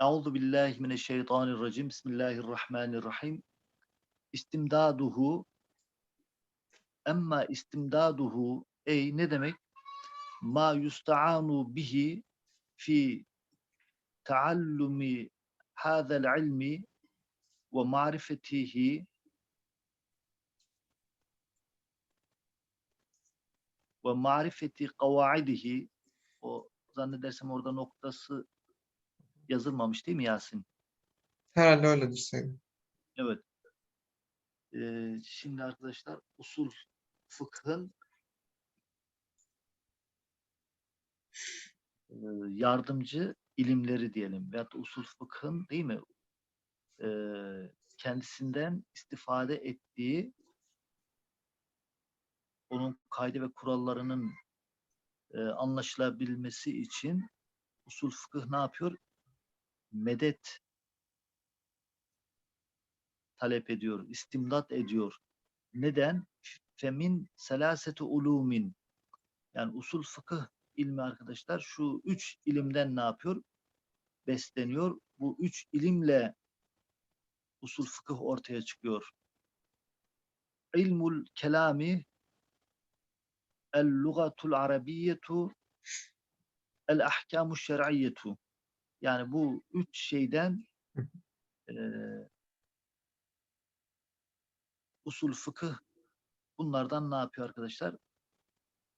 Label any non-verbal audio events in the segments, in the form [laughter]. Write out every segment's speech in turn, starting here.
Euzu billahi mineşşeytanirracim. Bismillahirrahmanirrahim. İstimdaduhu emma istimdaduhu ey ne demek? Ma yusta'anu bihi fi taallumi hadal ilmi ve marifetihi ve marifeti kavaidihi o zannedersem orada noktası yazılmamış değil mi Yasin? Herhalde öyledir sayın. Evet. Ee, şimdi arkadaşlar usul fıkhın e, yardımcı ilimleri diyelim veyahut usul fıkhın değil mi? Ee, kendisinden istifade ettiği onun kaydı ve kurallarının e, anlaşılabilmesi için usul fıkıh ne yapıyor? Medet talep ediyor, istimdat ediyor. Neden? Femin selaseti ulumin. Yani usul fıkıh ilmi arkadaşlar şu üç ilimden ne yapıyor? Besleniyor. Bu üç ilimle usul fıkıh ortaya çıkıyor. İlmul kelami el-lugatul arabiyyetu el-ahkamu şer'iyyetu. Yani bu üç şeyden e, usul fıkıh bunlardan ne yapıyor arkadaşlar?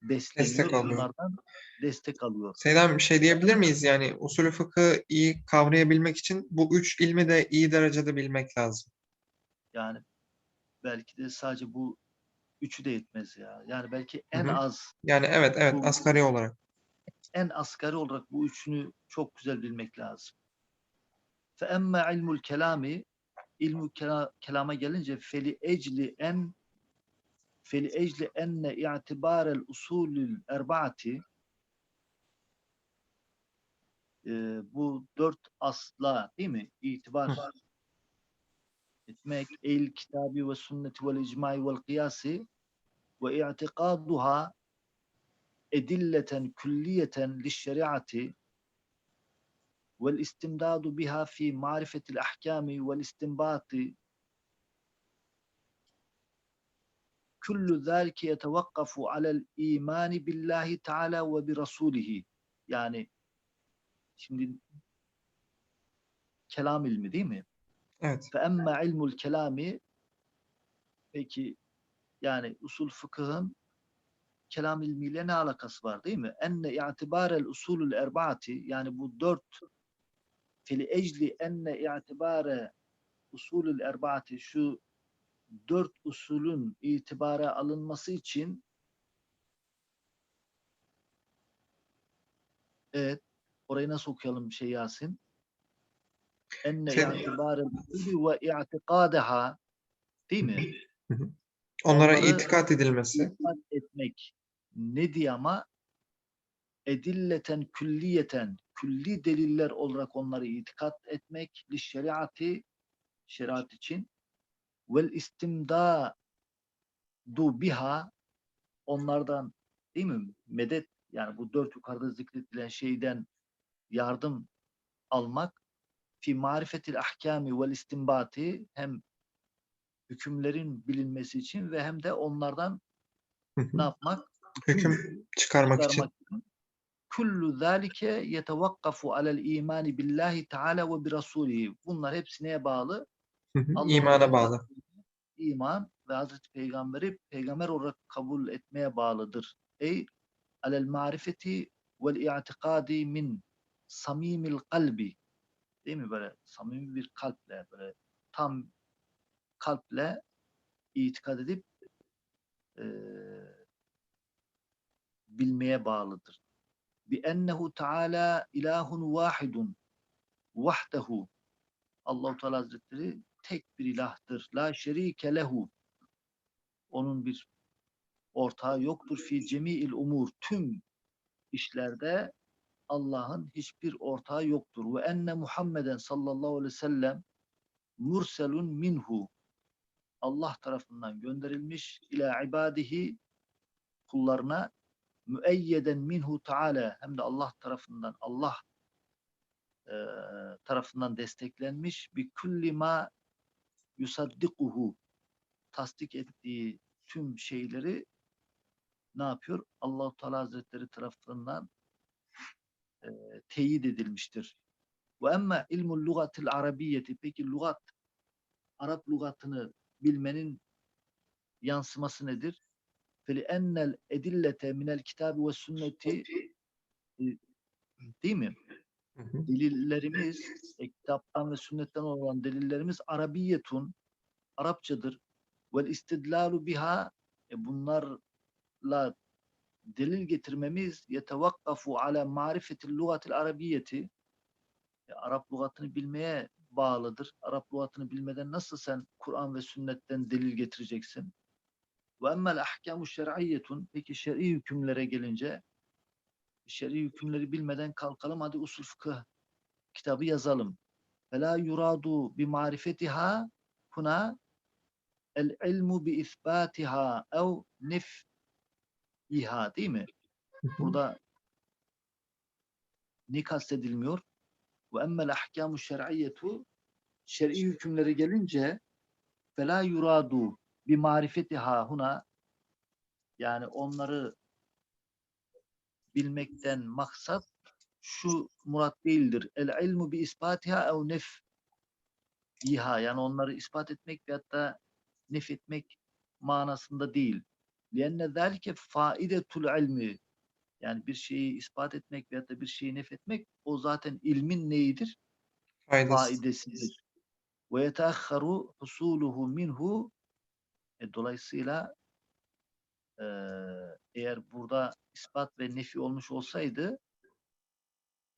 Besleniyor. Destek alıyor. Bunlardan destek alıyor. Seydan bir şey diyebilir miyiz? Yani usulü fıkhı iyi kavrayabilmek için bu üç ilmi de iyi derecede bilmek lazım. Yani belki de sadece bu üçü de yetmez ya. Yani belki en hı. az Yani evet evet Bu- asgari olarak. En asgari olarak bu üçünü çok güzel bilmek lazım. Fe emme ilmul kelami kela- kelama gelince feli ecli en feli ecli enne i'tibarel usulül erbaati e, bu dört asla değil mi? İtibar etmek el kitabi ve sünneti vel icmai vel kıyasi ve i'tikaduha edilleten külliyeten lişşeriati vel istimdadu biha fi marifetil ahkami vel istinbati kullu zâlike yetevakkafu alel imani billahi teala ve bi rasulihi yani şimdi kelam ilmi değil mi? Evet. Fe emme ilmul kelami peki yani usul fıkıhın kelam ilmiyle ne alakası var değil mi? Enne i'tibarel usulül erbaati yani bu dört fili ecli enne i'tibare usulül erbaati şu dört usulün itibara alınması için evet orayı nasıl okuyalım şey Yasin? Enne i'tibarel usulü ve i'tikadaha değil mi? Onlara itikat edilmesi. İtikat etmek ne diye ama? Edilleten külliyeten külli deliller olarak onları itikat etmek li şeriatı şeriat için. Vel istimda du biha onlardan değil mi? Medet yani bu dört yukarıda zikredilen şeyden yardım almak. Fi marifetil ahkami vel istimbati hem hükümlerin bilinmesi için ve hem de onlardan ne yapmak? Hüküm çıkarmak için. çıkarmak için. Kullu zalike yetevakkafu alel imani billahi teala ve bi rasulihi. Bunlar hepsi neye bağlı? İmana bağlı. İman ve Hazreti Peygamberi peygamber olarak kabul etmeye bağlıdır. Ey alel marifeti vel i'tikadi min samimil kalbi. Değil mi böyle samimi bir kalple böyle tam kalple itikad edip eee bilmeye bağlıdır. Bi ennehu Teala ilahun vahidun vahdehu. Allahu Teala Hazretleri tek bir ilahtır. La şerike lehu. Onun bir ortağı yoktur fi cemi'il umur. Tüm işlerde Allah'ın hiçbir ortağı yoktur. Ve enne Muhammeden sallallahu aleyhi ve sellem murselun minhu. Allah tarafından gönderilmiş ila ibadihi kullarına müeyyeden minhu taala hem de Allah tarafından Allah e, tarafından desteklenmiş bir kulli ma yusaddikuhu tasdik ettiği tüm şeyleri ne yapıyor? Allahu Teala Hazretleri tarafından e, teyit edilmiştir. Ve emme ilmul lugatil arabiyeti peki lugat Arap lugatını bilmenin yansıması nedir? Feli ennel edillete minel kitabi ve sünneti e, değil mi? Delillerimiz, e, kitaptan ve sünnetten olan delillerimiz Arabiyetun, Arapçadır. Vel istidlalu biha, e, bunlarla delil getirmemiz yetevakkafu ala marifetil lugatil arabiyeti, e, Arap lügatını bilmeye bağlıdır. Arap lügatını bilmeden nasıl sen Kur'an ve sünnetten delil getireceksin? Ve emmel ahkamu şer'iyyetun, peki şer'i hükümlere gelince, şer'i hükümleri bilmeden kalkalım hadi usul fıkıh kitabı yazalım. Fela yuradu bi marifetiha huna el ilmu bi isbatiha ev nef'iha değil mi? Burada ne kastedilmiyor? Ve emmel ahkamu şer'iyyetu şer'i hükümlere gelince fela yuradu bi marifetiha huna yani onları bilmekten maksat şu murat değildir. El ilmu bi isbatiha ev nef iha yani onları ispat etmek veyahut da nef etmek manasında değil. Lienne zelike faidetul ilmi yani bir şeyi ispat etmek veyahut da bir şeyi nef etmek o zaten ilmin neyidir? Faydası. Faidesidir. Ve yeteahharu husuluhu minhu e, dolayısıyla eee, eğer burada ispat ve nefi olmuş olsaydı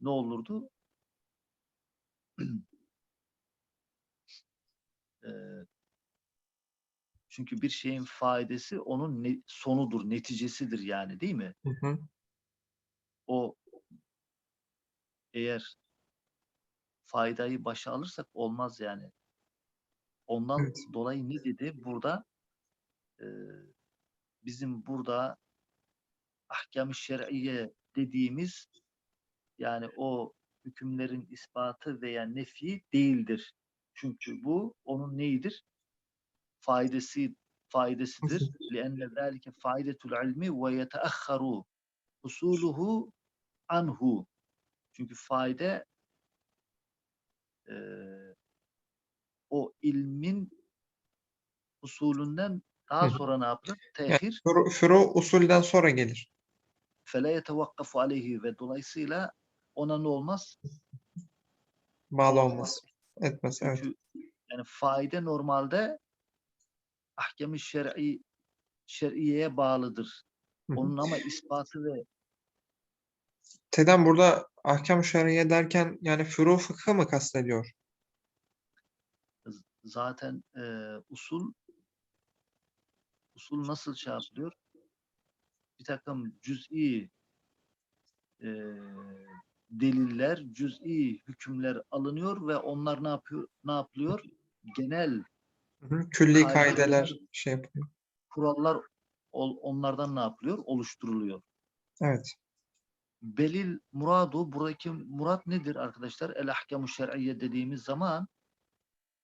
ne olurdu? Eee, [clears throat] çünkü bir şeyin faidesi onun ne- sonudur, neticesidir yani değil mi? Hı hı O eğer faydayı başa alırsak olmaz yani. Ondan Evet. dolayı ne dedi burada? Eee, bizim burada ahkam-ı şer'iye dediğimiz yani o hükümlerin ispatı veya nefi değildir. Çünkü bu onun neyidir? Faydası faydasıdır. لِأَنَّ ذَٰلِكَ فَائِدَةُ الْعِلْمِ وَيَتَأَخَّرُ husuluhu anhu. Çünkü faide eee, o ilmin usulünden daha Hı. sonra ne yapılır? Yani Tehir furu, furu usulden sonra gelir. fele yetevakkafu aleyhi ve dolayısıyla ona ne olmaz? Bağlı Olmaz. Etmez. Evet. Çünkü yani faide normalde ahkam-ı şer'i şer'iyeye bağlıdır. Onun ama ispatı ve Tedem burada ahkam şer'iye derken yani furu fıkhı mı kastediyor? zaten e, usul usul nasıl şey yapılıyor? Bir takım cüz'i e, deliller, cüz'i hükümler alınıyor ve onlar ne yapıyor? Ne yapılıyor? Genel Hı hı. Külli Kaideler- şey yapıyor. kurallar onlardan ne yapılıyor? Oluşturuluyor. Evet. Belil muradu buradaki murat nedir arkadaşlar? El ahkamu şer'iyye dediğimiz zaman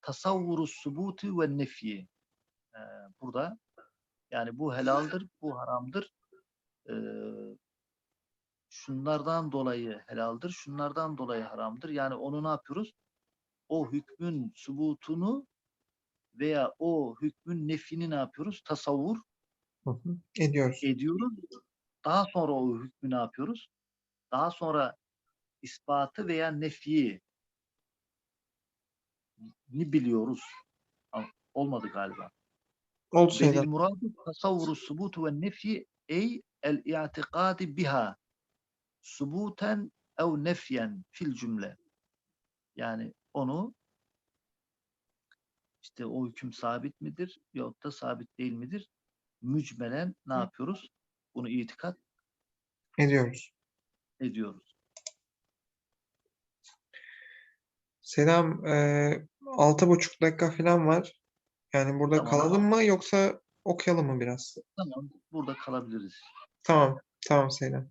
tasavvuru subuti ve nefyi. Ee, burada yani bu helaldir, bu haramdır. Ee, şunlardan dolayı helaldir, şunlardan dolayı haramdır. Yani onu ne yapıyoruz? O hükmün subutunu veya o hükmün nefini ne yapıyoruz? Tasavvur Hı hı. Ediyoruz. ediyoruz. Daha sonra o hükmü ne yapıyoruz? Daha sonra ispatı veya nefiyi ni biliyoruz. Olmadı galiba. Oldu şeyler. muradu tasavvuru subutu ve nefi ey el i'tikadi biha subuten ev nefyen fil cümle. Yani onu işte o hüküm sabit midir yahut da sabit değil midir? Mücmelen ne yapıyoruz? Bunu itikat Ediyoruz. Ediyoruz. Selam. eee, altı buçuk dakika falan var. Yani burada Tamam. kalalım mı yoksa okuyalım mı biraz? Tamam, burada kalabiliriz. Tamam. Tamam Selam.